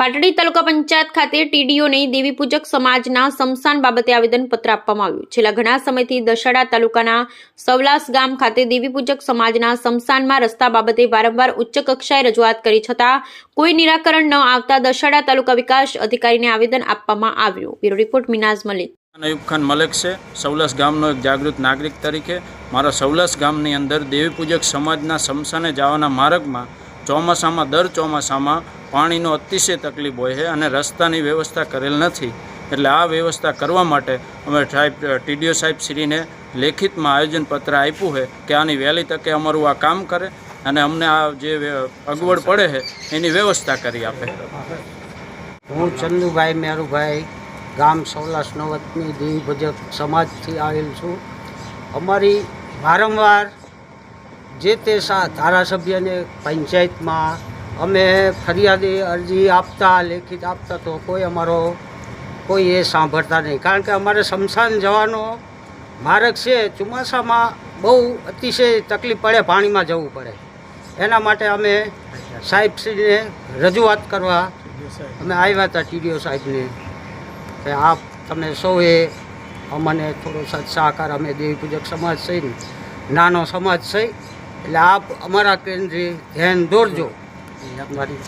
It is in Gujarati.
પાટડી તાલુકા પંચાયત ખાતે ટીડીઓને દેવી પૂજક સમાજના સમસાન બાબતે આવેદનપત્ર આપવામાં આવ્યું. છેલ્લા ઘણા સમયથી દશાડા તાલુકાના સવલાસ ગામ ખાતે દેવી પૂજક સમાજના સમસાનમાં રસ્તા બાબતે વારંવાર ઉચ્ચ કક્ષાએ રજૂઆત કરી છતાં કોઈ નિરાકરણ ન આવતા દશાડા તાલુકા વિકાસ અધિકારીને આવેદન આપવામાં આવ્યું. Bureau report Minaz Malik. Ayub Khan Malek છે. સૌલસ ગામનો એક જાગૃત નાગરિક તરીકે મારા સૌલસ ગામની અંદર દેવી પૂજક સમાજના સમસાને જવાના માર્ગમાં ચોમાસામાં દર ચોમાસામાં પાણીનો અતિશય તકલીફ હોય છે અને રસ્તાની વ્યવસ્થા કરેલ નથી. એટલે આ વ્યવસ્થા કરવા માટે અમે સાહેબ ટીડીઓ સાહેબ શ્રીને લેખિતમાં આયોજનપત્ર આપ્યું છે કે આની વહેલી તકે અમારું આ કામ કરે અને અમને આ જે અગવડ પડે છે એની વ્યવસ્થા કરી આપે. હું ચંદુભાઈ મેરુભાઈ, ગામ સૌલાસ નવતની દેવી ભજક સમાજથી આવેલ છું. અમારી વારંવાર જે તે ધારાસભ્યને પંચાયતમાં અમે ફરિયાદી અરજી આપતા, લેખિત આપતા તો કોઈ અમારો કોઈ એ સાંભળતા નહીં. કારણ કે અમારે શમશાન જવાનો માર્ગ છે, ચોમાસામાં બહુ અતિશય તકલીફ પડે, પાણીમાં જવું પડે. એના માટે અમે સાહેબશ્રીને રજૂઆત કરવા અમે આવ્યા હતા, ટીડીઓ સાહેબને કે આપ તમે સૌએ અમને થોડો સહકાર અમે દેવી પૂજક સમાજ છે નાનો સમાજ છે, એટલે આપ અમારા કેન્દ્રે ધ્યાન દોરજો. એ અમારી